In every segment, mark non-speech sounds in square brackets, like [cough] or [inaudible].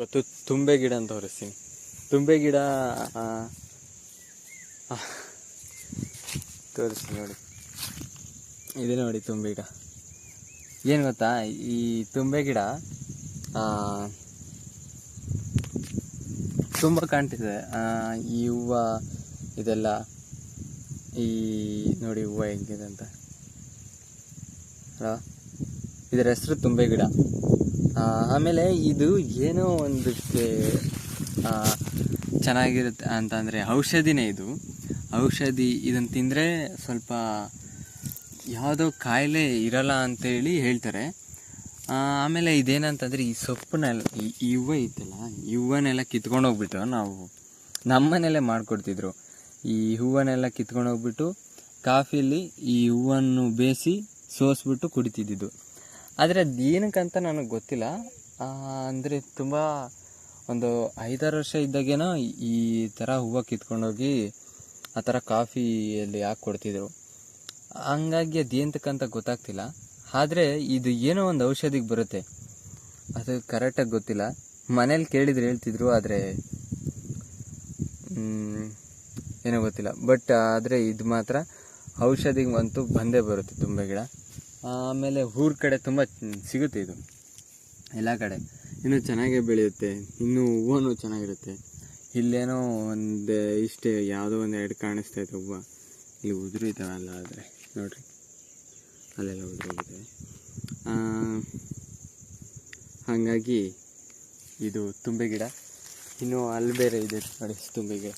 ಇವತ್ತು ತುಂಬೆ ಗಿಡ ಅಂತ ತೋರಿಸ್ತೀನಿ. ತುಂಬೆ ಗಿಡ ತೋರಿಸ್ತೀನಿ ನೋಡಿ. ಇದೆ ನೋಡಿ ತುಂಬೆ ಗಿಡ. ಏನು ಗೊತ್ತಾ? ಈ ತುಂಬೆ ಗಿಡ ತುಂಬ ಕಾಣ್ತಿದೆ. ಈ ಹೂವ ಇದೆಲ್ಲ, ಈ, ನೋಡಿ ಹೂವು ಹೆಂಗಿದೆ ಅಂತ. ಅಲ್ವಾ ಇದರ ಹೆಸರು ತುಂಬೆ ಗಿಡ. ಆಮೇಲೆ ಇದು ಏನೋ ಒಂದಕ್ಕೆ ಚೆನ್ನಾಗಿರುತ್ತೆ ಅಂತಂದರೆ ಔಷಧಿನೇ ಇದು. ಔಷಧಿ ಇದನ್ನು ತಿಂದರೆ ಸ್ವಲ್ಪ ಯಾವುದೋ ಕಾಯಿಲೆ ಇರಲ್ಲ ಅಂತೇಳಿ ಹೇಳ್ತಾರೆ. ಆಮೇಲೆ ಇದೇನಂತಂದರೆ ಈ ಸೊಪ್ಪನ್ನೆಲ್ಲ ಈ ಈ ಹೂವು ಇತ್ತಲ್ಲ, ಈ ಹೂವನ್ನೆಲ್ಲ ಕಿತ್ಕೊಂಡು ಹೋಗ್ಬಿಟ್ಟು ನಾವು ನಮ್ಮನೆಲ್ಲೇ ಮಾಡಿಕೊಡ್ತಿದ್ರು. ಈ ಹೂವನ್ನೆಲ್ಲ ಕಿತ್ಕೊಂಡು ಹೋಗ್ಬಿಟ್ಟು ಕಾಫಿಲಿ ಈ ಹೂವನ್ನು ಬೇಯಿಸಿ ಸೋಸ್ಬಿಟ್ಟು ಕುಡಿತಿದ್ದಿದ್ದು. ಆದರೆ ಅದು ಏನಕ್ಕಂತ ನನಗೆ ಗೊತ್ತಿಲ್ಲ. ಅಂದರೆ ತುಂಬ ಒಂದು ಐದಾರು ವರ್ಷ ಇದ್ದಾಗೇನೋ ಈ ಥರ ಹೂವು ಕಿತ್ಕೊಂಡೋಗಿ ಆ ಥರ ಕಾಫಿಯಲ್ಲಿ ಹಾಕಿ ಕೊಡ್ತಿದ್ರು. ಹಂಗಾಗಿ ಅದು ಗೊತ್ತಾಗ್ತಿಲ್ಲ. ಆದರೆ ಇದು ಏನೋ ಒಂದು ಔಷಧಿಗೆ ಬರುತ್ತೆ. ಅದು ಕರೆಕ್ಟಾಗಿ ಗೊತ್ತಿಲ್ಲ. ಮನೇಲಿ ಕೇಳಿದ್ರೆ ಹೇಳ್ತಿದ್ರು, ಆದರೆ ಏನೋ ಗೊತ್ತಿಲ್ಲ. ಬಟ್ ಆದರೆ ಇದು ಮಾತ್ರ ಔಷಧಿಗೆ ಅಂತೂ ಬಂದೇ ಬರುತ್ತೆ ತುಂಬ ಗಿಡ. ಆಮೇಲೆ ಊರ ಕಡೆ ತುಂಬ ಸಿಗುತ್ತೆ ಇದು. ಎಲ್ಲ ಕಡೆ. ಇನ್ನೂ ಚೆನ್ನಾಗೇ ಬೆಳೆಯುತ್ತೆ. ಇನ್ನೂ ಹೂವನು ಚೆನ್ನಾಗಿರುತ್ತೆ. ಇಲ್ಲೇನೋ ಒಂದು ಇಷ್ಟೇ ಯಾವುದೋ ಒಂದು ಎರಡು ಕಾಣಿಸ್ತಾ ಇದೆ ಹೂವು. ಇಲ್ಲಿ ಉದುರು ಇದ್ದಾವಲ್ಲ ಆದರೆ. ನೋಡಿರಿ. ಅಲ್ಲೆಲ್ಲ ಉದುರೋಗಿದ್ದಾವೆ ಹಾಗಾಗಿ ಇದು ತುಂಬೆ ಗಿಡ. ಇನ್ನು ಅಲ್ಲಿ ಬೇರೆ ಇದೆ ನೋಡಿ ತುಂಬೆ ಗಿಡ.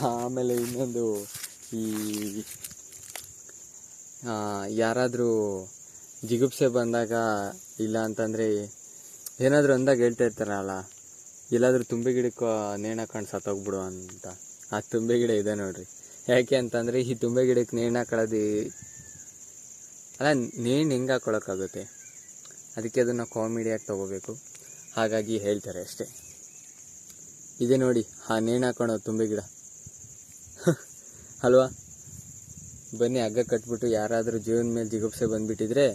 ಆಮೇಲೆ ಇನ್ನೊಂದು ಈ ಯಾರಾದರೂ ಜಿಗುಪ್ಸೆ ಬಂದಾಗ ಇಲ್ಲ ಅಂತಂದರೆ ಏನಾದರೂ ಅಂದಾಗ ಹೇಳ್ತಾ ಇರ್ತಾರಲ್ಲ, ಎಲ್ಲಾದರೂ ತುಂಬೆ ಗಿಡಕ್ಕೆ ನೇಣು ಹಾಕೊಂಡು ಸತ್ತೋಗ್ಬಿಡು ಅಂತ. ಆ ತುಂಬೆ ಗಿಡ ಇದೆ ನೋಡ್ರಿ. ಯಾಕೆ ಅಂತಂದರೆ ಈ ತುಂಬೆ ಗಿಡಕ್ಕೆ ನೇಣು ಹಾಕೊಳ್ಳೋದು ಅಲ್ಲ, ನೇಣು ಹೆಂಗೆ ಹಾಕೊಳಕ್ಕಾಗುತ್ತೆ? ಅದಕ್ಕೆ ಅದನ್ನು ಕಾಮಿಡಿಯಾಗಿ ತೊಗೋಬೇಕು. ಹಾಗಾಗಿ ಹೇಳ್ತಾರೆ ಅಷ್ಟೇ. ಇದೆ ನೋಡಿ, ಆ ನೇಣು ಹಾಕೊಳೋ ತುಂಬೆ ಗಿಡ. [laughs] ಅಲ್ವಾ? ಬನ್ನಿ, ಹಗ್ಗ ಕಟ್ಬಿಟ್ಟು ಯಾರಾದರೂ ಜೀವನ ಮೇಲೆ ಜಿಗುಪ್ಸೆ ಬಂದುಬಿಟ್ಟಿದ್ರೆ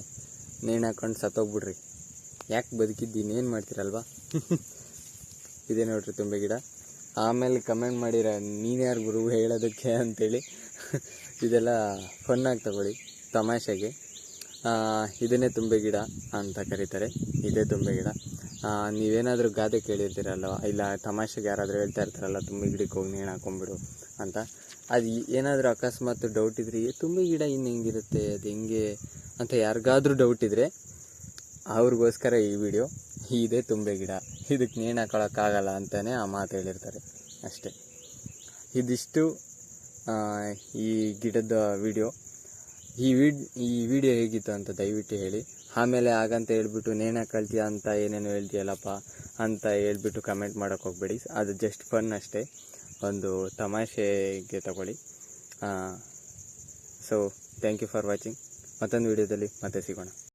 ನೇಣು ಹಾಕ್ಕೊಂಡು ಸತ್ತೋಗ್ಬಿಡ್ರಿ. ಯಾಕೆ ಬದುಕಿದ್ದೀನಿ ಏನು ಮಾಡ್ತೀರಲ್ವಾ? [laughs] ಇದೆ ನೋಡ್ರಿ ತುಂಬ ಗಿಡ. ಆಮೇಲೆ ಕಮೆಂಟ್ ಮಾಡಿರ ನೀನು ಯಾರು ಗುರು ಹೇಳೋದಕ್ಕೆ ಅಂತೇಳಿ. [laughs] ಇದೆಲ್ಲ ಫನ್ನಾಗಿ ತಗೊಳ್ಳಿ, ತಮಾಷೆಗೆ. ಇದನ್ನೇ ತುಂಬೆ ಗಿಡ ಅಂತ ಕರೀತಾರೆ. ಇದೇ ತುಂಬೆ ಗಿಡ. ನೀವೇನಾದರೂ ಗಾದೆ ಕೇಳಿರ್ತೀರಲ್ಲ ಇಲ್ಲ ತಮಾಷೆಗೆ ಯಾರಾದರೂ ಹೇಳ್ತಾ ಇರ್ತಾರಲ್ಲ ತುಂಬಿ ಗಿಡಕ್ಕೆ ಹೋಗಿ ನೇಣು ಹಾಕೊಂಬಿಡು ಅಂತ. ಅದು ಏನಾದರೂ ಅಕಸ್ಮಾತ್ ಡೌಟ್ ಇದ್ರೆ "ಏ, ತುಂಬೆ ಗಿಡ ಇನ್ನು ಹೆಂಗಿರುತ್ತೆ? ಅದು ಹೆಂಗೆ? ಅಂತ ಯಾರಿಗಾದ್ರೂ ಡೌಟ್ ಇದ್ದರೆ ಅವ್ರಿಗೋಸ್ಕರ ಈ ವಿಡಿಯೋ ಇದೇ ತುಂಬೆ ಗಿಡ. ಇದಕ್ಕೆ ನೇಣು ಹಾಕೊಳಕ್ಕಾಗಲ್ಲ ಅಂತಲೇ ಆ ಮಾತು ಹೇಳಿರ್ತಾರೆ. ಅಷ್ಟೇ. ಇದಿಷ್ಟು ಈ ಗಿಡದ ವಿಡಿಯೋ ಈ ವಿಡ್ ಈ ವಿಡಿಯೋ ಹೇಗಿತ್ತು ಅಂತ ದಯವಿಟ್ಟು ಹೇಳಿ. ಆಮೇಲೆ ಹಾಗಂತ ಹೇಳ್ಬಿಟ್ಟು ನೇಣ ಕಳ್ತೀಯ ಅಂತ ಏನೇನು ಹೇಳ್ತೀಯಲ್ಲಪ್ಪ ಅಂತ ಹೇಳ್ಬಿಟ್ಟು ಕಮೆಂಟ್ ಮಾಡೋಕೆ ಹೋಗ್ಬೇಡಿ. ಅದು ಜಸ್ಟ್ ಫನ್ ಅಷ್ಟೇ. ಒಂದು ತಮಾಷೆಗೆ ತಗೊಳ್ಳಿ. So thank you for watching ಮತ್ತೊಂದು ವಿಡಿಯೋದಲ್ಲಿ ಮತ್ತೆ ಸಿಗೋಣ.